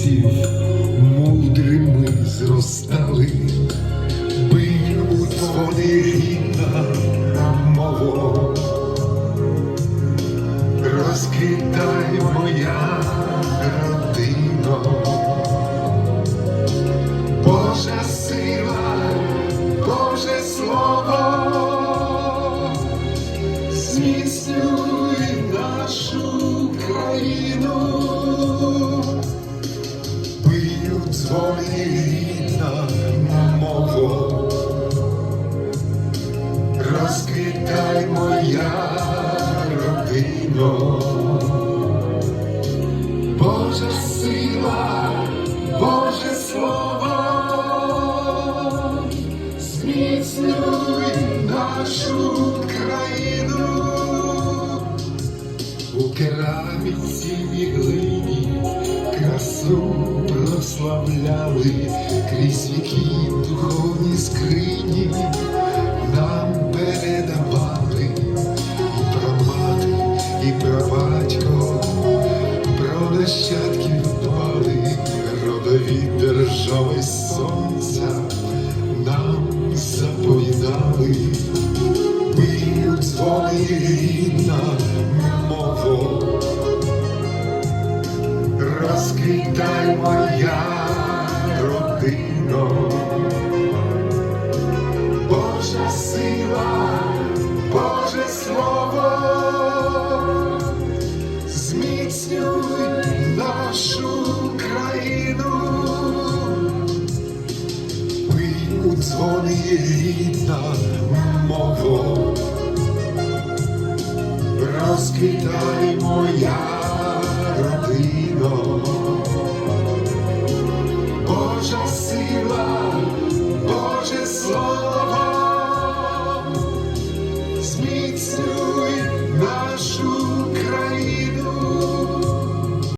мудреців мудрими зростали, бив дзвони рідна мова. Розквітай моя родино, Божа сила, Боже слово, зміцнюй нашу країну, дзвони рідна мова, розквітай моя родино, Божа сила, Боже слово, зміцнюй нашу країну, у кераміці і красу прославляли. Крізь віки духовні скрині нам передавали. І про мати, і про батько, про нащадків дбали, родові держави сонця нам заповідали, б'ють дзвони рідна розквітай моя родино. Божа сила, Боже слово, зміцнюй нашу країну, Бий у дзвони рідна Божа сила, Боже слово.